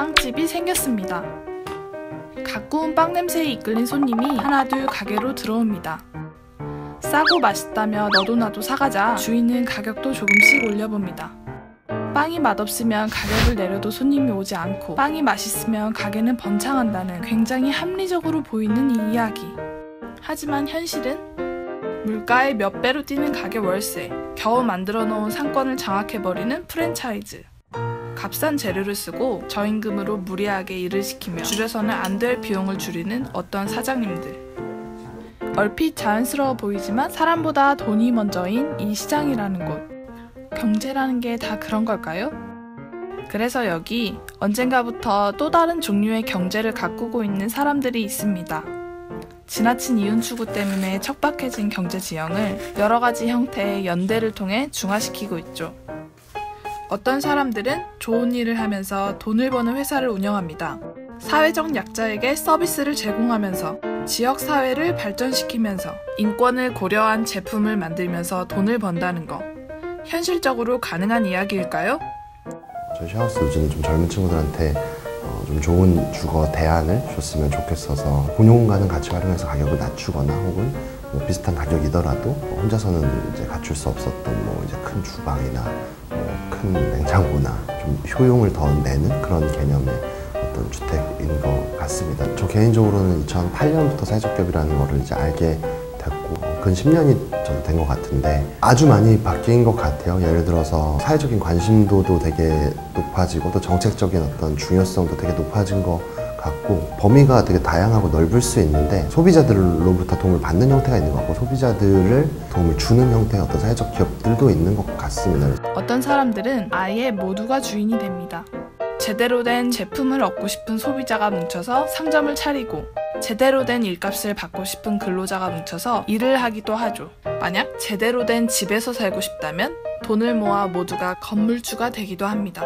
빵집이 생겼습니다. 가꾸운 빵 냄새에 이끌린 손님이 하나둘 가게로 들어옵니다. 싸고 맛있다며 너도 나도 사가자 주인은 가격도 조금씩 올려봅니다. 빵이 맛없으면 가격을 내려도 손님이 오지 않고 빵이 맛있으면 가게는 번창한다는 굉장히 합리적으로 보이는 이 이야기. 하지만 현실은 물가의 몇 배로 뛰는 가게 월세, 겨우 만들어 놓은 상권을 장악해버리는 프랜차이즈. 값싼 재료를 쓰고 저임금으로 무리하게 일을 시키며 줄여서는 안 될 비용을 줄이는 어떤 사장님들. 얼핏 자연스러워 보이지만 사람보다 돈이 먼저인 이 시장이라는 곳. 경제라는 게 다 그런 걸까요? 그래서 여기 언젠가부터 또 다른 종류의 경제를 가꾸고 있는 사람들이 있습니다. 지나친 이윤 추구 때문에 척박해진 경제 지형을 여러 가지 형태의 연대를 통해 중화시키고 있죠. 어떤 사람들은 좋은 일을 하면서 돈을 버는 회사를 운영합니다. 사회적 약자에게 서비스를 제공하면서 지역 사회를 발전시키면서 인권을 고려한 제품을 만들면서 돈을 번다는 거. 현실적으로 가능한 이야기일까요? 저희 쉐하우스 요즘 좀 젊은 친구들한테 어, 좀 좋은 주거 대안을 줬으면 좋겠어서 공용공간은 같이 활용해서 가격을 낮추거나 혹은 뭐 비슷한 가격이더라도 혼자서는 이제 갖출 수 없었던 뭐 이제 큰 주방이나 뭐 큰 냉장고나 좀 효용을 더 내는 그런 개념의 어떤 주택인 것 같습니다. 저 개인적으로는 2008년부터 사회적 기업이라는 거를 이제 알게 됐고 근 10년이 저도 된것 같은데 아주 많이 바뀐 것 같아요. 예를 들어서 사회적인 관심도도 되게 높아지고 또 정책적인 어떤 중요성도 되게 높아진 것 같고 범위가 되게 다양하고 넓을 수 있는데 소비자들로부터 도움을 받는 형태가 있는 것 같고 소비자들을 도움을 주는 형태의 어떤 사회적 기업들도 있는 것 같습니다. 어떤 사람들은 아예 모두가 주인이 됩니다. 제대로 된 제품을 얻고 싶은 소비자가 뭉쳐서 상점을 차리고 제대로 된 일값을 받고 싶은 근로자가 뭉쳐서 일을 하기도 하죠. 만약 제대로 된 집에서 살고 싶다면 돈을 모아 모두가 건물주가 되기도 합니다.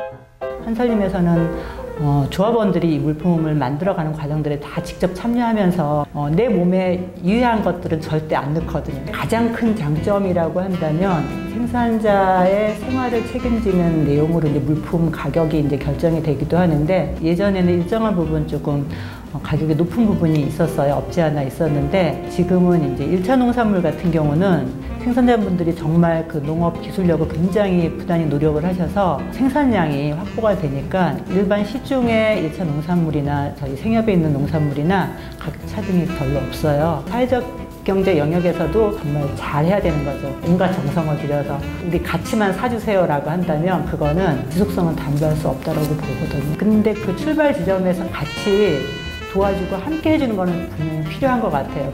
한살림에서는 어, 조합원들이 이 물품을 만들어가는 과정들에 다 직접 참여하면서 어, 내 몸에 유해한 것들은 절대 안 넣거든요. 가장 큰 장점이라고 한다면 생산자의 생활을 책임지는 내용으로 이제 물품 가격이 이제 결정이 되기도 하는데 예전에는 일정한 부분 조금 어, 가격이 높은 부분이 있었어요. 없지 않아 있었는데 지금은 이제 1차 농산물 같은 경우는 생산자분들이 정말 그 농업 기술력을 굉장히 부단히 노력을 하셔서 생산량이 확보가 되니까 일반 시 중의 1차 농산물이나 저희 생협에 있는 농산물이나 가격 차등이 별로 없어요. 사회적 경제 영역에서도 정말 잘해야 되는 거죠. 온갖 정성을 들여서 우리 가치만 사주세요라고 한다면 그거는 지속성은 담보할 수 없다고 보거든요. 근데 그 출발 지점에서 같이 도와주고 함께 해주는 거는 분명히 필요한 것 같아요.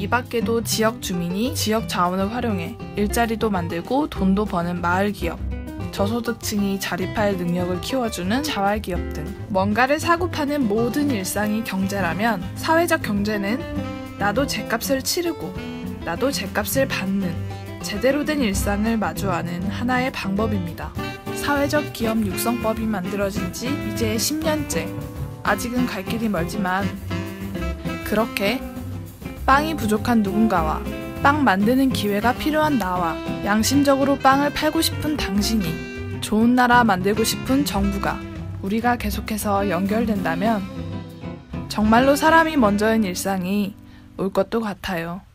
이 밖에도 지역 주민이 지역 자원을 활용해 일자리도 만들고 돈도 버는 마을 기업, 저소득층이 자립할 능력을 키워주는 자활 기업 등 뭔가를 사고 파는 모든 일상이 경제라면 사회적 경제는 나도 제값을 치르고 나도 제값을 받는 제대로 된 일상을 마주하는 하나의 방법입니다. 사회적 기업 육성법이 만들어진 지 이제 10년째. 아직은 갈 길이 멀지만 그렇게 빵이 부족한 누군가와 빵 만드는 기회가 필요한 나와 양심적으로 빵을 팔고 싶은 당신이 좋은 나라 만들고 싶은 정부가 우리가 계속해서 연결된다면 정말로 사람이 먼저인 일상이 올 것도 같아요.